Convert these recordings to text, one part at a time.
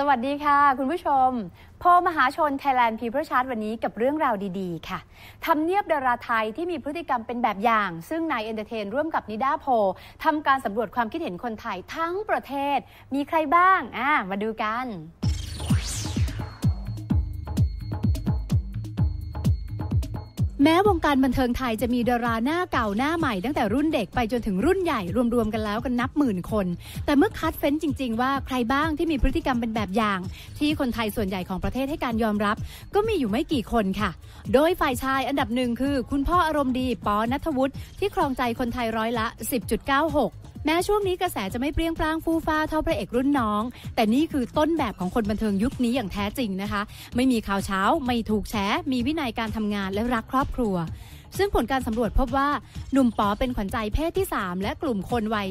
สวัสดีค่ะ คุณผู้ชมโพลมหาชน Thailand People Chart วันนี้กับเรื่องราวดีๆ ค่ะทำเนียบดาราไทยที่มีพฤติกรรมเป็นแบบอย่าง ซึ่งนายเอนเตอร์เทนร่วมกับนิด้าโพทำการสำรวจความคิดเห็นคนไทยทั้งประเทศ มีใครบ้างอ่ามาดูกัน แม้วงการบันเทิงไทยจะมีดาราหน้าเก่าหน้าใหม่ตั้งแต่รุ่นเด็กไปจนถึงรุ่นใหญ่รวมๆกันแล้วกันนับหมื่นคน แต่เมื่อคัดเฟ้นจริง ๆ ว่าใครบ้างที่มีพฤติกรรมเป็นแบบอย่าง ที่คนไทยส่วนใหญ่ของประเทศให้การยอมรับ ก็มีอยู่ไม่กี่คนค่ะ โดยฝ่ายชายอันดับหนึ่งคือ คุณพ่ออารมณ์ดีปอนัทวุฒิที่ครองใจคนไทยร้อยละ 10.96 แม้ช่วงนี้กระแสจะไม่เปรี้ยงปร้างฟูฟ้าเท่าพระเอกรุ่นน้อง แต่นี่คือต้นแบบของคนบันเทิงยุคนี้อย่างแท้จริงนะคะ ไม่มีข่าวเช้า ไม่ถูกแฉ มีวินัยการทำงานและรักครอบครัวซึ่งผลการสำรวจพบว่าหนุ่มป๋อเป็นขวัญใจเพศที่ 3 และกลุ่มคนวัย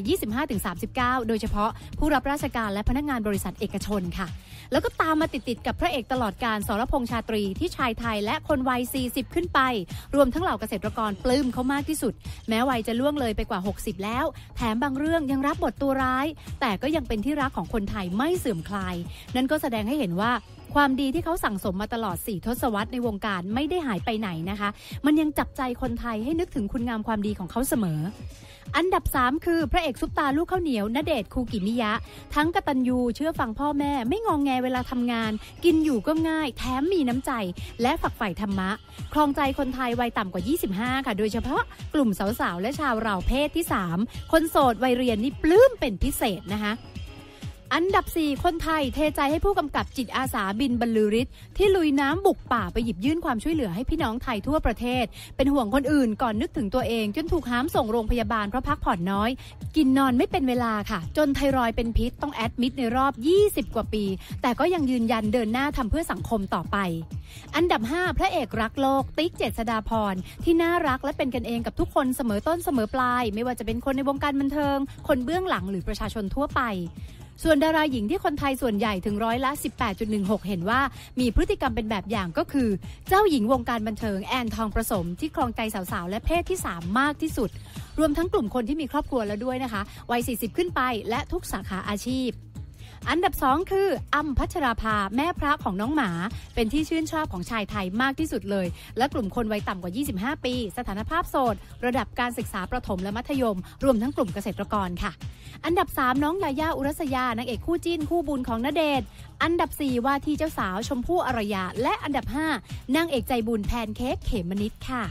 25-39 โดยเฉพาะผู้รับราชการและพนักงานบริษัทเอกชนค่ะ แล้วก็ตามมาติดๆกับพระเอกตลอดการสรพงษ์ชาตรีที่ชายไทยและคนวัย 40 ขึ้นไป รวมทั้งเหล่าเกษตรกรปลื้มเขามากที่สุด แม้วัยจะล่วงเลยไปกว่า 60 แล้ว แถมบางเรื่องยังรับบทตัวร้าย แต่ก็ยังเป็นที่รักของคนไทยไม่เสื่อมคลาย นั่นก็แสดงให้เห็นว่าความดีที่เขาสั่งสมมาตลอด 4 ทศวรรษในวงการไม่ได้หายไปไหนนะคะ มันยังจับใจคนไทยให้นึกถึงคุณงามความดีของเขาเสมอ อันดับ 3 คือพระเอกซุปตาลูกข้าวเหนียวณเดชคูกิมิยะ ทั้งกตัญญูเชื่อฟังพ่อแม่ไม่งองแงเวลาทำงาน กินอยู่ก็ง่าย แถมมีน้ำใจ และฝักใฝ่ธรรมะ ครองใจคนไทยวัยต่ำกว่า 25 ค่ะ โดยเฉพาะกลุ่มสาวๆและชาวเราเพศที่ 3 คนโสดวัยเรียนนี่ปลื้มเป็นพิเศษนะคะ อันดับ 4 คนไทยเทใจให้ผู้กำกับจิตอาสาบินบรรลือฤทธิ์ที่ลุยน้ำบุกป่าไปหยิบยื่นความช่วยเหลือให้พี่น้องไทยทั่วประเทศ เป็นห่วงคนอื่นก่อนนึกถึงตัวเอง จนถูกห้ามส่งโรงพยาบาลเพราะพักผ่อนน้อย กินนอนไม่เป็นเวลาค่ะ จนไทรอยเป็นพิษต้องแอดมิดในรอบ 20 กว่าปี แต่ก็ยังยืนยันเดินหน้าทำเพื่อสังคมต่อไป อันดับ 5 พระเอกรักโลก ติ๊กเจษดาพรที่น่ารักและเป็นกันเองกับทุกคนเสมอต้นเสมอปลาย ไม่ว่าจะเป็นคนในวงการบันเทิง คนเบื้องหลังหรือประชาชนทั่วไป ส่วนดาราหญิงที่คนไทยส่วนใหญ่ถึงร้อยละ 18.16 เห็นว่ามีพฤติกรรมเป็นแบบอย่างก็คือ เจ้าหญิงวงการบันเทิงแอนทองประสมที่ครองใจสาวๆ และเพศที่ 3 มากที่สุด รวมทั้งกลุ่มคนที่มีครอบครัวแล้วด้วยนะคะ วัย 40 ขึ้นไปและทุกสาขาอาชีพ อันดับ 2 คืออัมพัชราภาแม่พระของน้องหมา เป็นที่ชื่นชอบของชายไทยมากที่สุดเลย และกลุ่มคนวัยต่ำกว่า 25 ปี สถานภาพโสด ระดับการศึกษาประถมและมัธยม รวมทั้งกลุ่มเกษตรกรค่ะ อันดับ 3 น้องยาย่าอุรัสยานางเอกคู่จิ้นคู่บุญของณเดชน์อันดับ 4 ว่าที่เจ้าสาวชมพู่อรยา และอันดับ 5นางเอกใจบุญแพนเค้กเขมมนิดค่ะ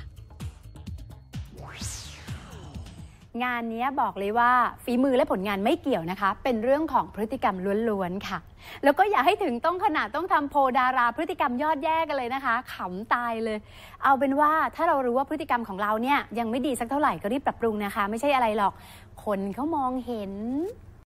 งานนี้บอกเลยว่าฝีมือและผลงานไม่เกี่ยวนะคะ เป็นเรื่องของพฤติกรรมล้วนๆค่ะ แล้วก็อย่าให้ถึงต้องขนาดต้องทำโพดาราพฤติกรรมยอดแย่กันเลยนะคะขำตายเลย เอาเป็นว่าถ้าเรารู้ว่าพฤติกรรมของเราเนี่ยยังไม่ดีสักเท่าไหร่ก็รีบปรับปรุงนะคะ ไม่ใช่อะไรหรอก คนเขามองเห็น